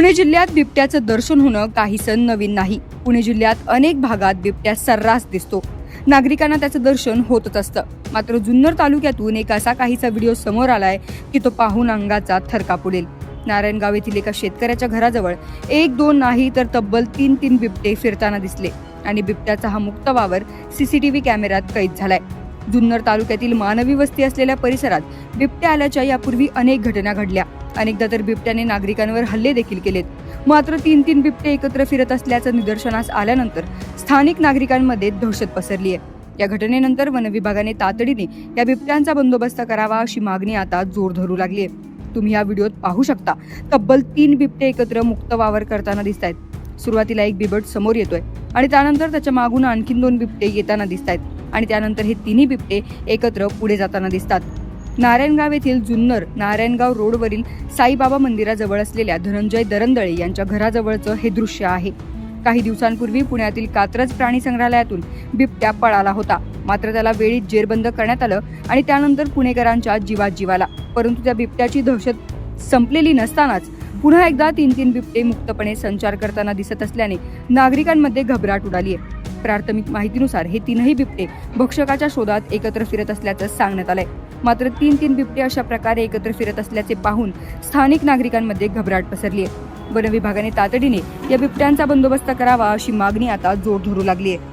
पुणे जिल्ह्यात बिबट्याचं दर्शन होणं काहीसं नवीन नाही. पुणे जिल्ह्यात अनेक भागात बिबट्या सर्रास दिसतो. नागरिकांना त्याचं दर्शन होतच असतं. मात्र जुन्नर तालुक्यातून एक असा काहीसा व्हिडिओ समोर आलाय की तो पाहून अंगाचा थरका पुडेल नारायणगाव येथील एका शेतकऱ्याच्या घराजवळ एक दोन नाही तर तब्बल तीन तीन बिबटे फिरताना दिसले आणि बिबट्याचा हा मुक्त वावर सीसीटीव्ही कॅमेऱ्यात कैद झालाय. जुन्नर तालुक्यातील मानवी वस्ती असलेल्या परिसरात बिबट्या आल्याच्या यापूर्वी अनेक घटना घडल्या. अनेकदा तर बिबट्याने नागरिकांवर हल्ले देखील केलेत. मात्र तीन तीन बिबटे एकत्र फिरत असल्याचं निदर्शनास आल्यानंतर स्थानिक नागरिकांमध्ये दहशत पसरली आहे या घटनेनंतर वनविभागाने तातडीने या बिबट्यांचा बंदोबस्त करावा अशी मागणी आता जोर धरू लागली आहे तुम्ही या व्हिडिओत पाहू शकता. तब्बल तीन बिबटे एकत्र मुक्त वावर करताना दिसत आहेत सुरुवातीला एक बिबट समोर येतोय. आणि त्यानंतर त्याच्या मागून आणखीन दोन बिबटे येताना दिसत आहेत आणि त्यानंतर हे तिन्ही बिबटे एकत्र पुढे जाताना दिसतात. नारायणगाव येथील जुन्नर नारायणगाव रोडवरील साईबाबा मंदिराजवळ असलेल्या धनंजय दरंदळे यांच्या घराजवळचं हे दृश्य आहे. काही दिवसांपूर्वी पुण्यातील कात्रज प्राणी संग्रहालयातून बिबट्या पळाला होता. मात्र त्याला वेळी जेरबंद करण्यात आलं आणि त्यानंतर पुणेकरांच्या जीवात जीवाला. परंतु त्या बिबट्याची दहशत संपलेली नसतानाच पुन्हा एकदा तीन तीन बिबटे मुक्तपणे संचार करताना दिसत असल्याने नागरिकांमध्ये घबराट उडाली आहे. प्राथमिक माहितीनुसार हे तीनही बिबटे भक्षकाच्या शोधात एकत्र फिरत असल्याचं सांगण्यात आलंय. मात्र तीन तीन बिबटे अशा प्रकारे एकत्र फिरत असल्याचे पाहून स्थानिक नागरिकांमध्ये घबराट पसरली आहे. वन विभागाने तातडीने या बिबट्यांचा बंदोबस्त करावा अशी मागणी आता जोर धरू लागली आहे.